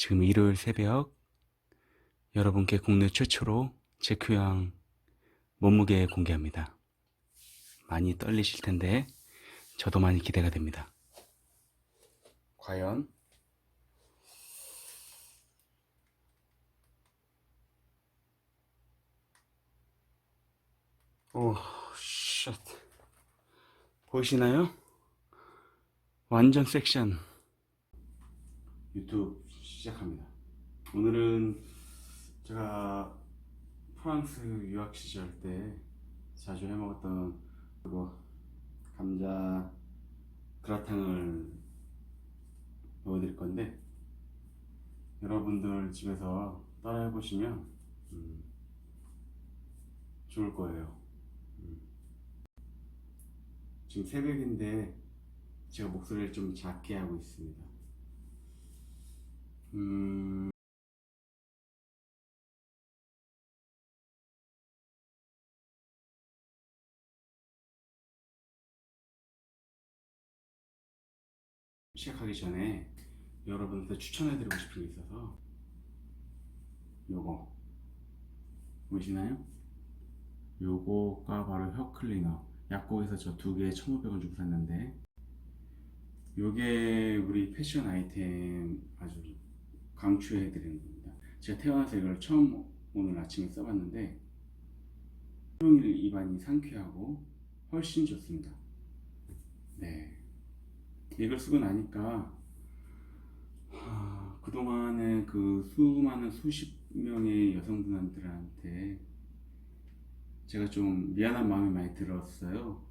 지금 일요일 새벽 여러분께 국내 최초로 제 교양 몸무게 공개합니다. 많이 떨리실 텐데 저도 많이 기대가 됩니다. 과연 오, 쉣. 보이시나요? 완전 섹션. 유튜브 시작합니다. 오늘은 제가 프랑스 유학 시절 때 자주 해 먹었던 그거 감자 그라탕을 보여드릴 건데 여러분들 집에서 따라 해 보시면 음, 좋을 거예요. 음. 지금 새벽인데 제가 목소리를 좀 작게 하고 있습니다. 음, 시작하기 전에 여러분한테 추천해드리고 싶은 게 있어서 요거. 보이시나요? 요거가 바로 혀 클리너. 약국에서 저 두 개에 1,500원 주고 샀는데 요게 우리 패션 아이템 아주 강추해 드리는 겁니다. 제가 태어나서 이걸 처음 오늘 아침에 써봤는데 종일 입안이 상쾌하고 훨씬 좋습니다. 네. 이걸 쓰고 나니까 하, 그동안에 그 수많은 수십 명의 여성분들한테 제가 좀 미안한 마음이 많이 들었어요.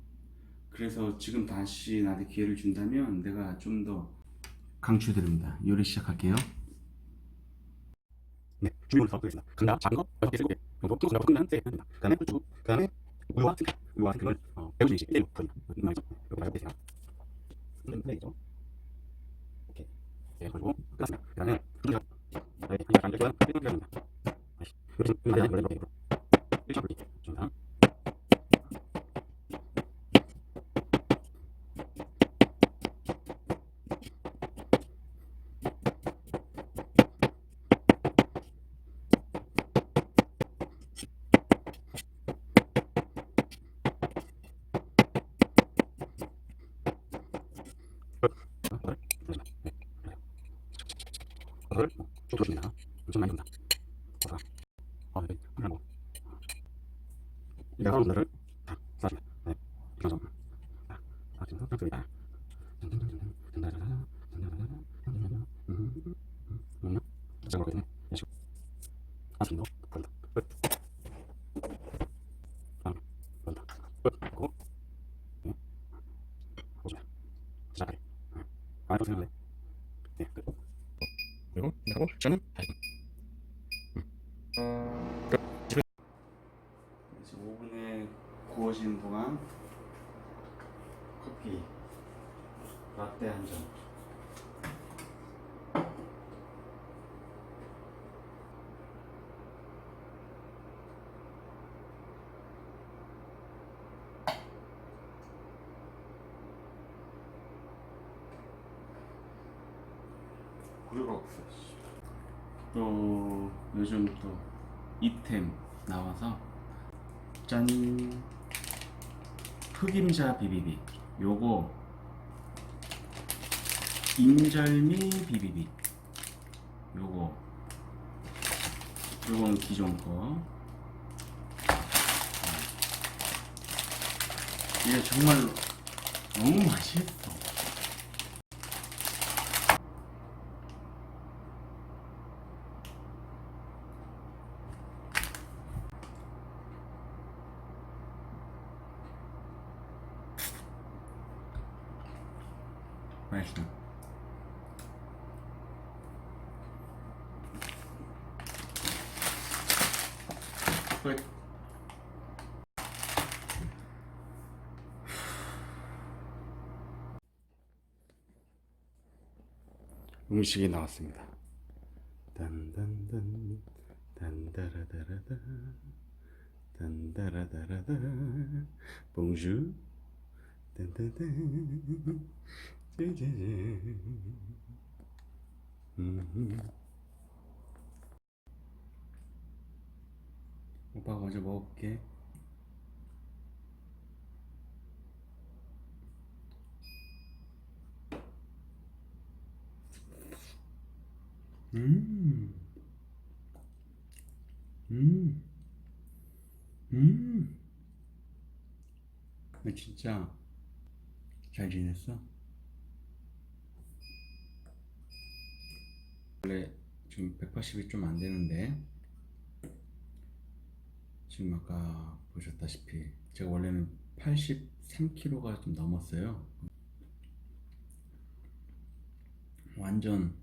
그래서 지금 다시 나한테 기회를 준다면 내가 좀 더 강추드립니다. 요리 시작할게요. 네, 준비물을 넣어보겠습니다. 감자, 작은 거, 여섯 개, 개 정도 뚜껑 끓으면 세 됩니다. 그다음에 후추, 그다음에 우유와 스프, 우유와 스프를 어, 배우시듯이 1대1로 부릅니다. 무슨 말이죠? 이렇게 말고 계세요. 플레이죠. 오케이. 네, 그리고 끝났습니다. 그다음에 분자, 네, 안 되면 끝내면 됩니다. 이렇게 이거 많이 걸려 버리고. 1차 불기. 버섯을 쭉 넣어줍니다. 엄청 많이 넣는다. 버섯. 어, 네. 하나 먹어. 이제 나온 버섯을 다 쏴줍니다. 네. 이런 좀. 자, 아, 지금 섞습니다. 뭐냐? 저거 있네. 예시. 아, 지금 넣어. 버린다. 끝. 다음에 버린다. 끝. 하고. 네. 보시면. 시작하래. 아, 또 생각해. 네, 끝. 그리고 하고 저는 지금 5분에 구워지는 동안 커피 라떼 한 잔. 우유가 없어. 씨. 또 요즘 또 이템 나와서 짠. 흑임자 비비비. 요거 인절미 비비비. 요거. 요건 기존 거. 이게 정말로 너무 맛있어 맛있어 끝. 음식이 나왔습니다. 딴딴딴 딴따라다라다 딴따라다라다 봉주. 음 음. 오빠가 먼저 먹을게 음. 음. 음. 음. 진짜 잘 지냈어? 원래 지금 180이 좀 안 되는데 지금 아까 보셨다시피 제가 원래는 83kg가 좀 넘었어요. 완전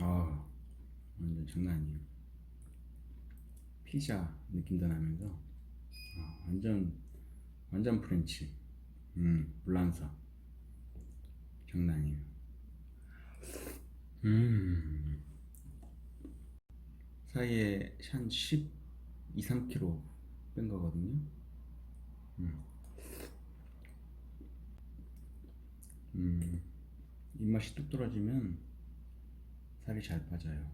아 완전 장난 아니에요. 피자 느낌도 나면서 아, 완전 완전 프렌치. 음 불란서 장난 아니에요. 음 사이에 한 10, 2, 3kg 뺀 거거든요. 음. 음, 입맛이 뚝 떨어지면 살이 잘 빠져요.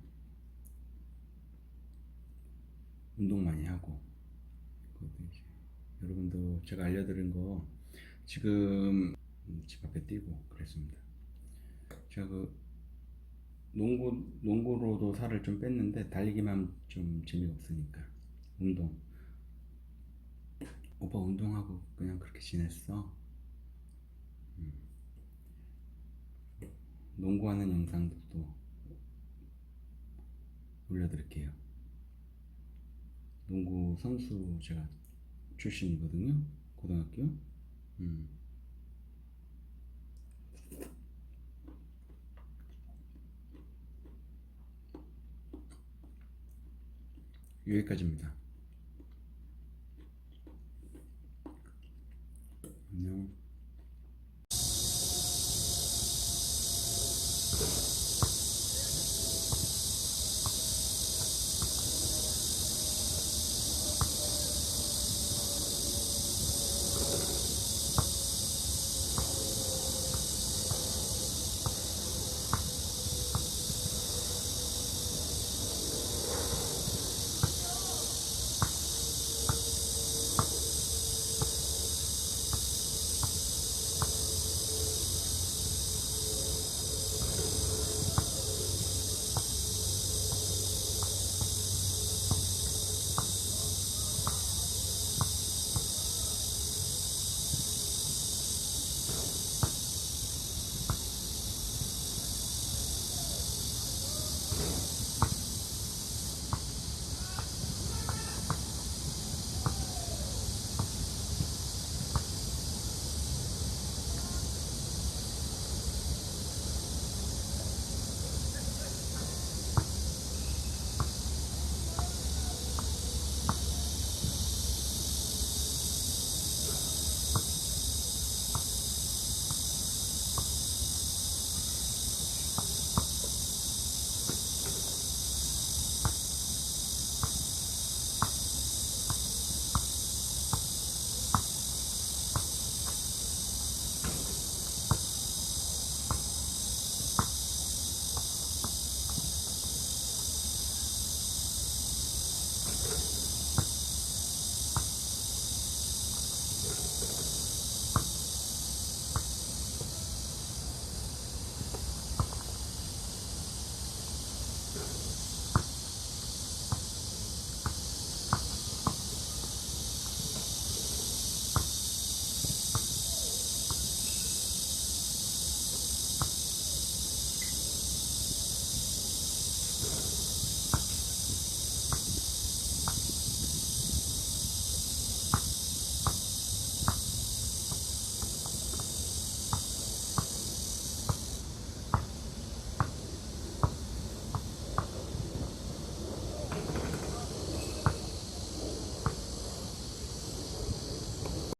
운동 많이 하고. 여러분도 제가 알려드린 거 지금 집 앞에 뛰고 그랬습니다. 제가 그 농구 농구로도 살을 좀 뺐는데 달리기만 좀 재미가 없으니까 운동. 오빠 운동하고 그냥 그렇게 지냈어. 음. 농구하는 영상도 또 올려드릴게요. 농구 선수 제가 출신이거든요. 고등학교. 음. 여기까지입니다.